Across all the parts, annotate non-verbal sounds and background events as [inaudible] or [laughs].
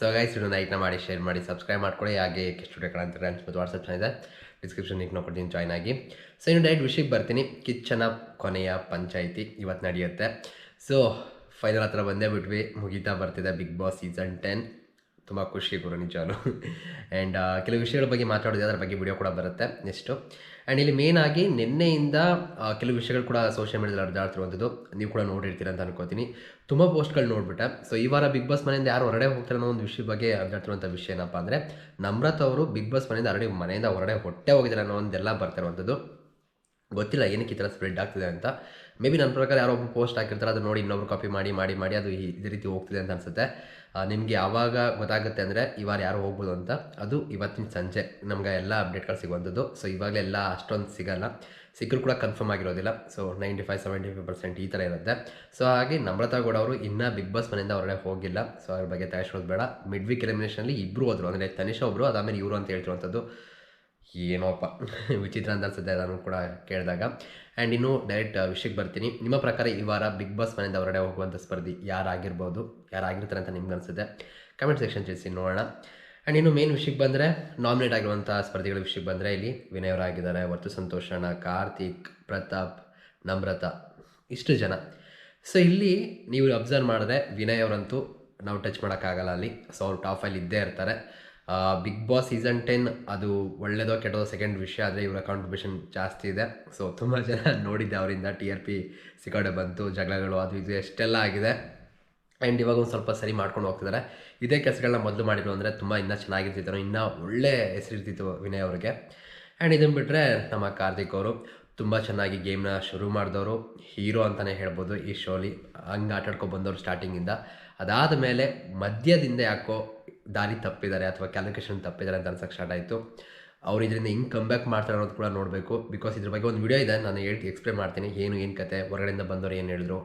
So guys ಇದನ್ನು ಲೈಕ್ನ ಮಾಡಿ share ಮಾಡಿ ಸಬ್ಸ್ಕ್ರೈಬ್ ಮಾಡ್ಕೊಳ್ಳಿ. ಹಾಗೆ ಸ್ಟುಡಿಯೋ ಕಾಣಂತಾರೆ ಅಂತ ಮತ್ತು ವಾಟ್ಸಪ್ ಚಾನಲ್ ಡಿಸ್ಕ್ರಿಪ್ಷನ್ ಲಿಂಕ್ ನೋಡ್ಕೊಡ್ತೀನಿ ಜಾಯ್ನ್ ಆಗಿ. ಸೊ ಇನ್ನು ಡೈರೆಕ್ಟ್ ವಿಷಯಕ್ಕೆ ಬರ್ತೀನಿ. ಕಿಚ್ಚನ ಕೊನೆಯ ಪಂಚಾಯಿತಿ ಇವತ್ತು ನಡೆಯುತ್ತೆ. ಸೊ ಫೈನಲ್ ಹತ್ರ ಬಂದೇ ಬಿಟ್ವಿ. ಮುಗಿತಾ ಬರ್ತಿದೆ ಬಿಗ್ ಬಾಸ್ ಸೀಸನ್ ಟೆನ್ ತುಂಬ ಖುಷಿ ಗುರು ನಿಜಾನು. ಆ್ಯಂಡ್ ಕೆಲವು ವಿಷಯಗಳ ಬಗ್ಗೆ ಮಾತಾಡೋದು ಅದರ ಬಗ್ಗೆ ವಿಡಿಯೋ ಕೂಡ ಬರುತ್ತೆ ನೆಕ್ಸ್ಟು ಆ್ಯಂಡ್ ಇಲ್ಲಿ ಮೇನ್ ಆಗಿ ನಿನ್ನೆಯಿಂದ ಕೆಲವು ವಿಷಯಗಳು ಕೂಡ ಸೋಷಿಯಲ್ ಮೀಡಿಯಾದಲ್ಲಿ ಹರಿದಾಡ್ತಿರುವಂಥದ್ದು ನೀವು ಕೂಡ ನೋಡಿರ್ತೀರ ಅಂತ ಅನ್ಕೋತೀನಿ. ತುಂಬ ಪೋಸ್ಟ್ಗಳು ನೋಡ್ಬಿಟ್ಟೆ. ಸೊ ಈ ವಾರ ಬಿಗ್ ಬಾಸ್ ಮನೆಯಿಂದ ಯಾರು ಹೊರಡೆ ಹೋಗ್ತಾರೆ ಅನ್ನೋ ಒಂದು ವಿಷಯ ಬಗ್ಗೆ ಹರಿದಾಡ್ತಿರುವಂಥ ವಿಷಯ ಏನಪ್ಪ ಅಂದರೆ, ನಮ್ರತ್ ಅವರು ಬಿಗ್ ಬಾಸ್ ಮನೆಯಿಂದ ಆಲ್ರೆಡಿ ಮನೆಯಿಂದ ಹೊರಡೆ ಹೊಟ್ಟೆ ಹೋಗಿದ್ದಾರೆ ಅನ್ನೋ ಒಂದೆಲ್ಲ ಬರ್ತಿರುವಂಥದ್ದು. ಗೊತ್ತಿಲ್ಲ ಏನಕ್ಕೆ ಈ ಥರ ಸ್ಪ್ರೆಡ್ ಆಗ್ತಿದೆ ಅಂತ. ಮೇ ಬಿ ನನ್ನ ಪ್ರಕಾರ ಯಾರೋ ಒಬ್ಬರು ಪೋಸ್ಟ್ ಹಾಕಿರ್ತಾರೆ, ಅದು ನೋಡಿ ಇನ್ನೊಬ್ರು ಕಾಪಿ ಮಾಡಿ ಮಾಡಿ ಮಾಡಿ ಅದು ಇದೇ ರೀತಿ ಹೋಗ್ತಿದೆ ಅಂತ ಅನಿಸುತ್ತೆ. ನಿಮಗೆ ಯಾವಾಗ ಗೊತ್ತಾಗುತ್ತೆ ಅಂದರೆ ವಾರ ಯಾರು ಹೋಗ್ಬೋದು ಅಂತ, ಅದು ಇವತ್ತಿನ ಸಂಜೆ ನಮ್ಗೆ ಎಲ್ಲ ಅಪ್ಡೇಟ್ಗಳು ಸಿಗುವಂಥದ್ದು. ಸೊ ಇವಾಗಲೇ ಎಲ್ಲ ಅಷ್ಟೊಂದು ಸಿಗಲ್ಲ. ಸಿಕ್ಕರು ಕೂಡ ಕನ್ಫರ್ಮ್ ಆಗಿರೋದಿಲ್ಲ. So ninety five seventy five percent ಈ ಥರ ಇರುತ್ತೆ. ಸೊ ಹಾಗೆ ನಮ್ರತಾ ಗೌಡ ಅವರು ಇನ್ನೂ ಬಿಗ್ ಬಾಸ್ ಮನೆಯಿಂದ ಹೊರಗಡೆ ಹೋಗಿಲ್ಲ. ಸೊ ಅದ್ರ ಬಗ್ಗೆ ತಯಾರಿಸೋದು ಬೇಡ. ಮಿಡ್ ವೀಕ್ ಎಲಿಮಿನೇಷನಲ್ಲಿ ಇಬ್ಬರು ಹೋದರು. ಅಂದರೆ ತನಿಷಾ ಒಬ್ಬರು ಅದಾದಮೇಲೆ ಇವರು ಅಂತ ಹೇಳ್ತಿರುವಂಥದ್ದು. ಏನೋಪ್ಪ [laughs] ವಿಚಿತ್ರ ಅಂತ ಅನ್ಸುತ್ತೆ ನಾನು ಕೂಡ ಕೇಳಿದಾಗ. ಆ್ಯಂಡ್ ಇನ್ನು ಡೈರೆಕ್ಟ್ ವಿಷಯಕ್ಕೆ ಬರ್ತೀನಿ. ನಿಮ್ಮ ಪ್ರಕಾರ ಈ ವಾರ ಬಿಗ್ ಬಾಸ್ ಮನೆಯಿಂದ ಹೊರಗಡೆ ಹೋಗುವಂಥ ಸ್ಪರ್ಧಿ ಯಾರಾಗಿರ್ಬೋದು? ಯಾರಾಗಿರ್ತಾರೆ ಅಂತ ನಿಮ್ಗೆ ಅನಿಸುತ್ತೆ? ಕಮೆಂಟ್ ಸೆಕ್ಷನ್ ತಿಳಿಸಿ, ನೋಡೋಣ. ಆ್ಯಂಡ್ ಇನ್ನು ಮೇನ್ ವಿಷಯಕ್ಕೆ ಬಂದರೆ ನಾಮಿನೇಟ್ ಆಗಿರುವಂಥ ಸ್ಪರ್ಧಿಗಳ ವಿಷಯಕ್ಕೆ ಬಂದರೆ ಇಲ್ಲಿ ವಿನಯ್ ಅವರಾಗಿದ್ದಾರೆ ವರ್ತು ಸಂತೋಷಣ ಕಾರ್ತಿಕ್, ಪ್ರತಾಪ್, ನಮ್ರತಾ, ಇಷ್ಟು ಜನ. ಸೊ ಇಲ್ಲಿ ನೀವು ಅಬ್ಸರ್ವ್ ಮಾಡಿದ್ರೆ ವಿನಯ್ ಅವರಂತೂ ನಾವು ಟಚ್ ಮಾಡೋಕ್ಕಾಗಲ್ಲ ಅಲ್ಲಿ. ಸೊ ಅವ್ರು ಟಾಪ್ ಫೈಲ್ ಇದ್ದೇ ಇರ್ತಾರೆ. ಬಿಗ್ ಬಾಸ್ ಸೀಸನ್ ಟೆನ್ ಅದು ಒಳ್ಳೆಯದೋ ಕೆಟ್ಟದೋ ಸೆಕೆಂಡ್ ವಿಷಯ, ಆದರೆ ಇವರ ಕಾಂಟ್ರಿಬ್ಯೂಷನ್ ಜಾಸ್ತಿ ಇದೆ. ಸೊ ತುಂಬ ಜನ ನೋಡಿದ್ದೆ ಅವರಿಂದ ಟಿ ಆರ್ ಪಿ ಸಿಕ್ಕಾಡೆ ಬಂತು, ಜಗಳಗಳು ಅದು ಇದು ಎಷ್ಟೆಲ್ಲ ಆಗಿದೆ. ಆ್ಯಂಡ್ ಇವಾಗ ಒಂದು ಸ್ವಲ್ಪ ಸರಿ ಮಾಡ್ಕೊಂಡು ಹೋಗ್ತಿದ್ದಾರೆ ಇದೇ ಕೆಲಸಗಳನ್ನ ಮೊದಲು ಮಾಡಿದ್ರು ಅಂದರೆ ತುಂಬ ಇನ್ನೂ ಚೆನ್ನಾಗಿರ್ತಿತ್ತು. ಇನ್ನೂ ಒಳ್ಳೆ ಹೆಸರಿರ್ತಿತ್ತು ವಿನಯ್ ಅವ್ರಿಗೆ. ಆ್ಯಂಡ್ ಇದನ್ನು ಬಿಟ್ಟರೆ ನಮ್ಮ ಕಾರ್ತಿಕ್ ಅವರು. ತುಂಬ ಚೆನ್ನಾಗಿ ಗೇಮ್ನ ಶುರು ಮಾಡಿದವರು ಹೀರೋ ಅಂತಲೇ ಹೇಳ್ಬೋದು ಈ ಶೋಲಿ. ಹಂಗೆ ಆಟಾಡ್ಕೊ ಬಂದವರು ಸ್ಟಾರ್ಟಿಂಗಿಂದ ಅದಾದ ಮೇಲೆ ಮಧ್ಯದಿಂದ ಯಾಕೋ ದಾರಿ ತಪ್ಪಿದ್ದಾರೆ ಅಥವಾ ಕ್ಯಾಲ್ಕುಲೇಷನ್ ತಪ್ಪಿದ್ದಾರೆ ಅಂತ ಅನ್ಸಕ್ಕೆ ಸ್ಟಾರ್ಟ್ ಆಯಿತು. ಅವ್ರು ಇದರಿಂದ ಹಿಂಗೆ ಕಮ್ಬ್ಯಾಕ್ ಮಾಡ್ತಾರೆ ಅನ್ನೋದು ಕೂಡ ನೋಡಬೇಕು. ಬಿಕಾಸ್ ಇದ್ರ ಬಗ್ಗೆ ಒಂದು ವಿಡಿಯೋ ಇದೆ, ನಾನು ಹೇಳ್ತಿ ಎಕ್ಸ್ಪ್ಲೇನ್ ಮಾಡ್ತೀನಿ. ಏನು ಏನು ಕತೆ, ಹೊರಗಡೆಯಿಂದ ಬಂದವರು ಏನು ಹೇಳಿದ್ರು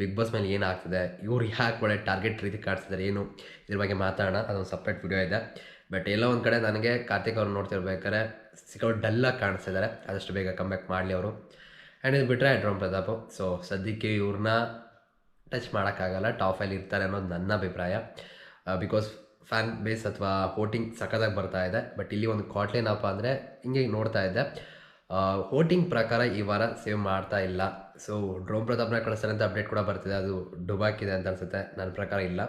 ಬಿಗ್ ಬಾಸ್ ಮೇಲೆ ಏನಾಗ್ತಿದೆ ಇವ್ರು ಯಾಕೆ ಒಳ್ಳೆ ಟಾರ್ಗೆಟ್ ರೀತಿ ಕಾಡ್ತಿದ್ದಾರೆ ಏನು, ಇದ್ರ ಬಗ್ಗೆ ಮಾತಾಡೋಣ. ಅದೊಂದು ಸಪ್ರೇಟ್ ವಿಡಿಯೋ ಇದೆ. ಬಟ್ ಎಲ್ಲೋ ಒಂದು ಕಡೆ ನನಗೆ ಕಾರ್ತಿಕ್ ಅವ್ರು ನೋಡ್ತಿರ್ಬೇಕಾದ್ರೆ ಸಿಕ್ಕಾಪಟ್ಟೆ ಡಲ್ಲಾಗಿ ಕಾಣಿಸ್ತಿದ್ದಾರೆ ಆದಷ್ಟು ಬೇಗ ಕಮ್ಬ್ಯಾಕ್ ಮಾಡಲಿ ಅವರು. ಆ್ಯಂಡ್ ಇದು ಬಿಟ್ಟರೆ ಡ್ರೋಮ್ ಪ್ರತಾಪ್ ಸೊ ಸದ್ಯಕ್ಕೆ ಇವ್ರನ್ನ ಟಚ್ ಮಾಡೋಕ್ಕಾಗಲ್ಲ. ಟಾಪ್ ಅಲ್ಲಿ ಇರ್ತಾರೆ ಅನ್ನೋದು ನನ್ನ ಅಭಿಪ್ರಾಯ. ಬಿಕಾಸ್ ಫ್ಯಾನ್ ಬೇಸ್ ಅಥವಾ ವೋಟಿಂಗ್ ಸಖತ್ತಾಗಿ ಬರ್ತಾ ಇದೆ. ಬಟ್ ಇಲ್ಲಿ ಒಂದು ಕಾಟ್ಲೇನಪ್ಪ ಅಂದರೆ ಹಿಂಗೆ ನೋಡ್ತಾ ಇದ್ದೆ. ವೋಟಿಂಗ್ ಪ್ರಕಾರ ಈ ವಾರ ಸೇವ್ ಮಾಡ್ತಾ ಇಲ್ಲ. ಸೊ ಡ್ರೋನ್ ಪ್ರತಾಪ್ನ ಕಳಿಸ್ತಾರೆ ಅಂತ ಅಪ್ಡೇಟ್ ಕೂಡ ಬರ್ತಿದೆ. ಅದು ಡುಬಾಕಿದೆ ಅಂತ ಅನ್ಸುತ್ತೆ. ನನ್ನ ಪ್ರಕಾರ ಇಲ್ಲ.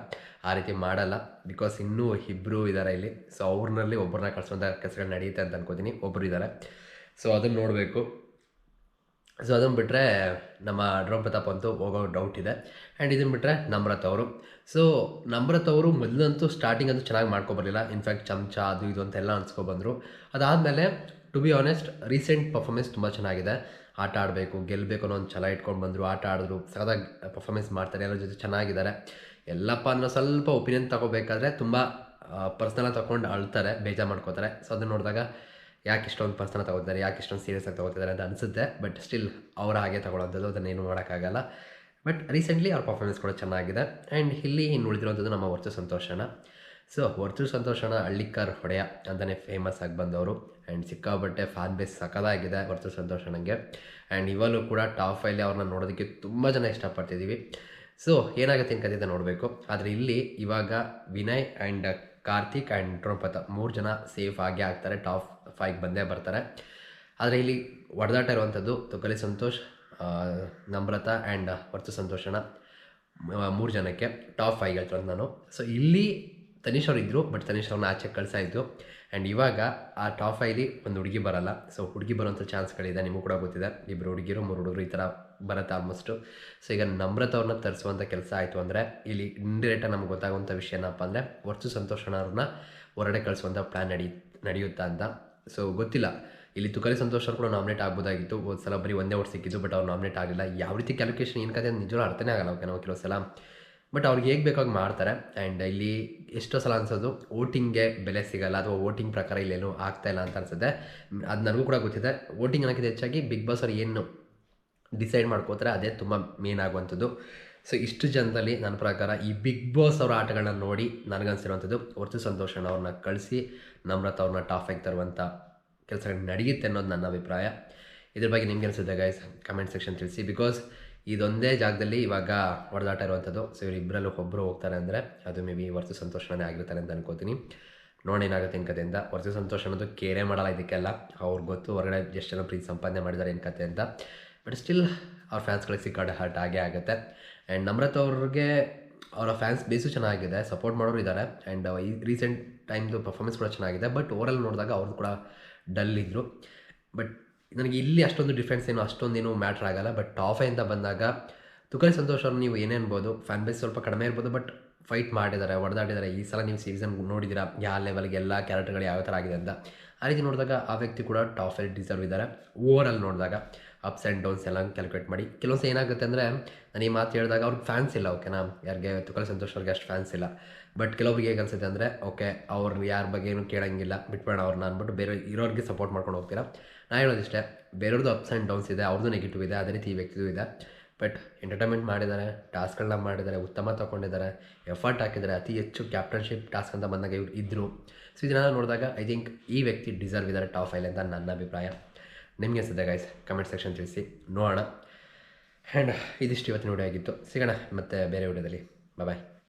ಆ ರೀತಿ ಮಾಡಲ್ಲ. ಬಿಕಾಸ್ ಇನ್ನೂ ಇಬ್ಬರು ಇದ್ದಾರೆ ಇಲ್ಲಿ. ಸೊ ಅವ್ರನ್ನಲ್ಲಿ ಒಬ್ಬರನ್ನ ಕಳಿಸುವಂಥ ಕೆಲಸಗಳು ನಡೆಯುತ್ತೆ ಅಂತ ಅನ್ಕೋತೀನಿ. ಒಬ್ಬರು ಇದ್ದಾರೆ ಸೊ ಅದನ್ನು ನೋಡಬೇಕು. ಸೊ ಅದನ್ನು ಬಿಟ್ಟರೆ ನಮ್ಮ ಡ್ರೋನ್ ಪ್ರತಾಪ್ ಅಂತೂ ಹೋಗೋ ಡೌಟ್ ಇದೆ. ಆ್ಯಂಡ್ ಇದನ್ನು ಬಿಟ್ಟರೆ ನಮ್ರತ್ ಅವರು. ಸೊ ನಮ್ರತ್ ಅವರು ಮೊದಲಂತೂ ಸ್ಟಾರ್ಟಿಂಗ್ ಅಂತೂ ಚೆನ್ನಾಗಿ ಮಾಡ್ಕೊಬರಲಿಲ್ಲ. ಇನ್ಫ್ಯಾಕ್ಟ್ ಚಮಚ ಅದು ಇದು ಅಂತೆಲ್ಲ ಅನ್ಸ್ಕೊಬಂದರು. ಅದಾದಮೇಲೆ to be honest recent performance ತುಂಬ ಚೆನ್ನಾಗಿದೆ. ಆಟ ಆಡಬೇಕು ಗೆಲ್ಲಬೇಕು ಅನ್ನೋ ಒಂದು ಛಲ ಇಟ್ಕೊಂಡು ಬಂದರು, ಆಟ ಆಡಿದ್ರು ಸದಾಗಿ ಪರ್ಫಾರ್ಮೆನ್ಸ್ ಮಾಡ್ತಾರೆ, ಎಲ್ಲರ ಜೊತೆ ಚೆನ್ನಾಗಿದ್ದಾರೆ. ಎಲ್ಲಪ್ಪ ಅಂದ್ರೆ ಸ್ವಲ್ಪ ಒಪಿನಿಯನ್ ತಗೋಬೇಕಾದ್ರೆ ತುಂಬ ಪರ್ಸ್ನಲಾಗಿ ತಗೊಂಡು ಅಳ್ತಾರೆ, ಬೇಜಾರು ಮಾಡ್ಕೋತಾರೆ. ಸೊ ಅದನ್ನು ನೋಡಿದಾಗ ಯಾಕೆ ಇಷ್ಟೊಂದು ಪರ್ಸನ ತಗೋತಾರೆ ಯಾಕೆ ಇಷ್ಟೊಂದು ಸೀರಿಯಸ್ ಆಗಿ ತಗೋತಿದ್ದಾರೆ ಅಂತ ಅನಿಸುತ್ತೆ. ಬಟ್ ಸ್ಟಿಲ್ ಅವರ ಹಾಗೆ ತಗೊಳ್ಳೋಂಥದ್ದು ಅದನ್ನೇನು ಮಾಡೋಕ್ಕಾಗಲ್ಲ. ಬಟ್ ರೀಸೆಂಟ್ಲಿ ಅವ್ರ ಪರ್ಫಾರ್ಮೆನ್ಸ್ ಕೂಡ ಚೆನ್ನಾಗಿದೆ. ಆ್ಯಂಡ್ ಇಲ್ಲಿ ಇನ್ನು ಉಳಿದಿರುವಂಥದ್ದು ನಮ್ಮ ವರ್ಷ ಸಂತೋಷಣ ಸೊ ವರ್ತು ಸಂತೋಷಣ ಹಳ್ಳಿಕಾರ್ ಹೊಡೆಯ ಅಂತಲೇ ಫೇಮಸ್ ಆಗಿ ಬಂದವರು. ಆ್ಯಂಡ್ ಸಿಕ್ಕಾಬಟ್ಟೆ ಫ್ಯಾನ್ ಬೇಸ್ ಸಖತ್ತಾಗಿದೆ ವರ್ತು ಸಂತೋಷಣಂಗೆ ಆ್ಯಂಡ್ ಇವಾಗಲೂ ಕೂಡ ಟಾಪ್ ಫೈಲಿ ಅವ್ರನ್ನ ನೋಡೋದಕ್ಕೆ ತುಂಬ ಜನ ಇಷ್ಟಪಡ್ತಿದ್ದೀವಿ ಸೊ ಏನಾಗುತ್ತೆ ಅಂತ ನೋಡಬೇಕು. ಆದರೆ ಇಲ್ಲಿ ಇವಾಗ ವಿನಯ್ ಆ್ಯಂಡ್ ಕಾರ್ತಿಕ್ ಆ್ಯಂಡ್ ಡ್ರೋಪತ ಮೂರು ಜನ ಸೇಫ್ ಆಗೇ ಆಗ್ತಾರೆ ಟಾಪ್ ಫೈಗೆ ಬಂದೇ ಬರ್ತಾರೆ. ಆದರೆ ಇಲ್ಲಿ ಹೊಡೆದಾಟ ಇರುವಂಥದ್ದು ತುಕಲಿ ಸಂತೋಷ್ ನಮ್ರತ ಆ್ಯಂಡ್ ವರ್ತು ಸಂತೋಷಣ ಮೂರು ಜನಕ್ಕೆ ಟಾಪ್ ಫೈವ್ ಹೇಳ್ತಾರೆ ನಾನು. ಸೊ ಇಲ್ಲಿ ತನಿಷ್ ಅವ್ರು ಇದ್ದರು ಬಟ್ ತನಿಷ್ ಅವ್ರನ್ನ ಆಚೆ ಕಳಿಸಾಯಿತು ಆ್ಯಂಡ್ ಇವಾಗ ಆ ಟಾಪ್ ಫೈಲಿ ಒಂದು ಹುಡುಗಿ ಬರಲ್ಲ. ಸೊ ಹುಡುಗಿ ಬರೋಂಥ ಚಾನ್ಸ್ಗಳಿದೆ, ನಿಮಗೂ ಕೂಡ ಗೊತ್ತಿದೆ. ಇಬ್ಬರು ಹುಡುಗಿರು, ಮೂರು ಹುಡುಗರು ಈ ಥರ ಬರುತ್ತೆ ಆಲ್ಮೋಸ್ಟು ಸೊ ಈಗ ನಮ್ರತ ಅವ್ರನ್ನ ತರಿಸುವಂಥ ಕೆಲಸ ಆಯಿತು ಅಂದರೆ, ಇಲ್ಲಿ ಇಂಡಿರೇಟಾಗಿ ನಮ್ಗೆ ಗೊತ್ತಾಗುವಂಥ ವಿಷಯ ಏನಪ್ಪ ಅಂದರೆ, ವರ್ಚು ಸಂತೋಷಣ ಅವ್ರನ್ನ ಹೊರಗಡೆ ಕಳಿಸುವಂಥ ಪ್ಲ್ಯಾನ್ ನಡಿ, ನಡೆಯುತ್ತಾ ಅಂತ. ಸೊ ಗೊತ್ತಿಲ್ಲ. ಇಲ್ಲಿ ತುಕಲಿ ಸಂತೋಷ್ ಅವ್ರು ಕೂಡ ನಾಮಿನೇಟ್ ಆಗ್ಬೋದಾಗಿತ್ತು. ಒಂದು ಸಲ ಬರೀ ಒಂದೇ ಓಟ್ ಸಿಕ್ಕಿದ್ದು ಬಟ್ ಅವ್ರು ನಾಮಿನೇಟ್ ಆಗಲಿಲ್ಲ. ಯಾವ ರೀತಿ ಕ್ಯಾಲ್ಕುಲೇಷನ್ ಏನು ಕತೆ ನಿಜವೂ ಅರ್ಥನೇ ಆಗಲ್ಲ ಓಕೆ ನಾವು ಕೆಲವು ಸಲ ಬಟ್ ಅವ್ರಿಗೆ ಹೇಗೆ ಬೇಕಾಗಿ ಮಾಡ್ತಾರೆ? ಆ್ಯಂಡ್ ಇಲ್ಲಿ ಎಷ್ಟೋ ಸಲ ಅನ್ಸೋದು, ವೋಟಿಂಗ್ಗೆ ಬೆಲೆ ಸಿಗಲ್ಲ ಅಥವಾ ವೋಟಿಂಗ್ ಪ್ರಕಾರ ಇಲ್ಲೇನು ಆಗ್ತಾಯಿಲ್ಲ ಅಂತ ಅನ್ಸುತ್ತೆ. ಅದು ನನಗೂ ಕೂಡ ಗೊತ್ತಿದೆ. ವೋಟಿಂಗ್ ಅನ್ನೋಕ್ಕಿಂತ ಹೆಚ್ಚಾಗಿ ಬಿಗ್ ಬಾಸ್ ಅವ್ರು ಏನು ಡಿಸೈಡ್ ಮಾಡ್ಕೋತಾರೆ, ಅದೇ ತುಂಬ ಮೇನ್ ಆಗುವಂಥದ್ದು. ಸೊ ಇಷ್ಟು ಜನದಲ್ಲಿ ನನ್ನ ಪ್ರಕಾರ ಈ ಬಿಗ್ ಬಾಸ್ ಅವರ ಆಟಗಳನ್ನ ನೋಡಿ ನನಗನ್ಸಿರುವಂಥದ್ದು ಹೊರತು ಸಂತೋಷನ ಅವ್ರನ್ನ ಕಳಿಸಿ, ನಮ್ರತ ಅವ್ರನ್ನ ಟಾಪ್ ಆಗಿ ತರುವಂಥ ಕೆಲಸಗಳು ನಡೆಯುತ್ತೆ ಅನ್ನೋದು ನನ್ನ ಅಭಿಪ್ರಾಯ. ಇದ್ರ ಬಗ್ಗೆ ನಿಮ್ಗೆ ಅನಿಸುತ್ತೆ ಗೈಸ್ ಕಮೆಂಟ್ ಸೆಕ್ಷನ್ ತಿಳಿಸಿ. ಬಿಕಾಸ್ ಇದೊಂದೇ ಜಾಗದಲ್ಲಿ ಇವಾಗ ಹೊಡೆದಾಟ ಇರುವಂಥದ್ದು. ಸೊ ಇವರಿಬ್ಬರಲ್ಲೂ ಒಬ್ಬರು ಹೋಗ್ತಾರೆ ಅಂದರೆ ಅದು ಮೇ ಬಿ ವರ್ತು ಸಂತೋಷನೇ ಆಗಿರ್ತಾರೆ ಅಂತ ಅನ್ಕೋತೀನಿ. ನೋಡಿ, ಏನಾಗುತ್ತೆ ಏನು ಕಥೆಯಿಂದ? ವರ್ತು ಸಂತೋಷ ಅನ್ನೋದು ಕೇರೇ ಮಾಡಲ್ಲ ಇದಕ್ಕೆಲ್ಲ. ಅವ್ರಿಗೆ ಗೊತ್ತು, ಹೊರಗಡೆ ಎಷ್ಟು ಜನ ಪ್ರೀತಿ ಸಂಪಾದನೆ ಮಾಡಿದ್ದಾರೆ ಏನು ಕತೆ ಅಂತ. ಬಟ್ ಸ್ಟಿಲ್ ಅವ್ರ ಫ್ಯಾನ್ಸ್ಗಳಿಗೆ ಸಿಕ್ಕಾಡೆ ಹರ್ಟ್ ಆಗೇ ಆಗುತ್ತೆ. ಆ್ಯಂಡ್ ನಮ್ರತ್ ಅವ್ರಿಗೆ, ಅವರ ಫ್ಯಾನ್ಸ್ ಬೇಸು ಚೆನ್ನಾಗಿದೆ ಸಪೋರ್ಟ್ ಮಾಡೋರು ಇದ್ದಾರೆ ಆ್ಯಂಡ್ ಈ ರೀಸೆಂಟ್ ಟೈಮ್ದು ಪರ್ಫಾರ್ಮೆನ್ಸ್ ಕೂಡ ಚೆನ್ನಾಗಿದೆ. ಬಟ್ ಓವರಲ್ ನೋಡಿದಾಗ ಅವ್ರದ್ದು ಕೂಡ ಡಲ್ ಇದ್ದರು ಬಟ್ ನನಗೆ ಇಲ್ಲಿ ಅಷ್ಟೊಂದು ಡಿಫ್ರೆನ್ಸ್ ಏನು ಅಷ್ಟೊಂದೇನು ಮ್ಯಾಟ್ರ್ ಆಗಲ್ಲ. ಬಟ್ ಟಾಪ್ ಅಂತ ಬಂದಾಗ ತುಕಲಿ ಸಂತೋಷ್ ಅವ್ರು ನೀವು ಏನೇ ಅನ್ಬೋದು? ಫ್ಯಾನ್ ಬೇಸ್ ಸ್ವಲ್ಪ ಕಡಿಮೆ ಇರ್ಬೋದು ಬಟ್ ಫೈಟ್ ಮಾಡಿದ್ದಾರೆ, ಹೊಡೆದಾಡಿದ್ದಾರೆ. ಈ ಸಲ ನೀವು ಸೀಸನ್ ನೋಡಿದ್ದೀರಾ? ಯಾವ ಲೆವೆಲ್ಗೆ ಎಲ್ಲ ಕ್ಯಾರೆಕ್ಟರ್ಗಳು ಯಾವ ಥರ ಆಗಿದೆ ಅಂತ? ಆ ರೀತಿ ನೋಡಿದಾಗ ಆ ವ್ಯಕ್ತಿ ಕೂಡ ಟಾಪ್ ಅಲ್ಲಿ ಡಿಸರ್ವ್ ಇದ್ದಾರೆ. ಓವರಲ್ಲಿ ನೋಡಿದಾಗ ಅಪ್ಸ್ ಆ್ಯಂಡ್ ಡೌನ್ಸ್ ಎಲ್ಲ ಕ್ಯಾಲ್ಕುಲೇಟ್ ಮಾಡಿ. ಕೆಲವೊಂದು ಏನಾಗುತ್ತೆ ಅಂದರೆ, ನಾನು ಈ ಮಾತು ಹೇಳಿದಾಗ ಅವ್ರಿಗೆ ಫ್ಯಾನ್ಸ್ ಇಲ್ಲ ಓಕೆನಾ ಯಾರಿಗೆ ತುಕಲ್ ಸಂತೋಷ್ ಅವ್ರಿಗೆ ಅಷ್ಟು ಫ್ಯಾನ್ಸ್ ಇಲ್ಲ. ಬಟ್ ಕೆಲವ್ರಿಗೆ ಹೇಗೆ ಅನ್ಸುತ್ತೆ ಅಂದರೆ ಓಕೆ ಅವ್ರು ಯಾರ ಬಗ್ಗೆ ಏನು ಕೇಳೋಂಗಿಲ್ಲ ಬಿಟ್ಬೇಡ ಅವ್ರನ್ನ ಅಂದ್ಬಿಟ್ಟು ಬೇರೆ ಇರೋರಿಗೆ ಸಪೋರ್ಟ್ ಮಾಡ್ಕೊಂಡು ಹೋಗ್ತೀರಾ? ನಾನು ಹೇಳೋದಿಷ್ಟೇ ಬೇರೆಯವ್ರದ್ದು ಅಪ್ಸ್ ಆ್ಯಂಡ್ ಡೌನ್ಸ್ ಇದೆ ಅವ್ರದ್ದು ನೆಗೆಟಿವ್ ಇದೆ, ಅದೇ ರೀತಿ ಈ ವ್ಯಕ್ತಿದು ಇದೆ. ಬಟ್ ಎಂಟರ್ಟೈನ್ಮೆಂಟ್ ಮಾಡಿದ್ದಾರೆ ಟಾಸ್ಕ್ಗಳನ್ನ ಮಾಡಿದ್ದಾರೆ, ಉತ್ತಮ ತಗೊಂಡಿದ್ದಾರೆ ಎಫರ್ಟ್ ಹಾಕಿದ್ದಾರೆ, ಅತಿ ಹೆಚ್ಚು ಕ್ಯಾಪ್ಟನ್ಶಿಪ್ ಟಾಸ್ಕ್ ಅಂತ ಬಂದಾಗ ಇವ್ರು ಇದ್ದರು ಸೊ ಇದನ್ನೆಲ್ಲ ನೋಡಿದಾಗ ಐ ಥಿಂಕ್ ಈ ವ್ಯಕ್ತಿ ಡಿಸರ್ವ್ ಇದ್ದಾರೆ ಟಾಪ್ ಫೈಲ್ ಅಂತ ನನ್ನ ಅಭಿಪ್ರಾಯ. ನಿಮಗೆ ಅನಿಸುತ್ತೆ ಗೈಸ್ ಕಮೆಂಟ್ ಸೆಕ್ಷನ್ ತಿಳಿಸಿ. ನೋಡೋಣ. ಆ್ಯಂಡ್ ಇದಿಷ್ಟು ಇವತ್ತಿನ ವಿಡಿಯೋ ಆಗಿತ್ತು. ಸಿಗೋಣ ಮತ್ತೆ ಬೇರೆ ವಿಡಿಯೋದಲ್ಲಿ ಬಾಯ್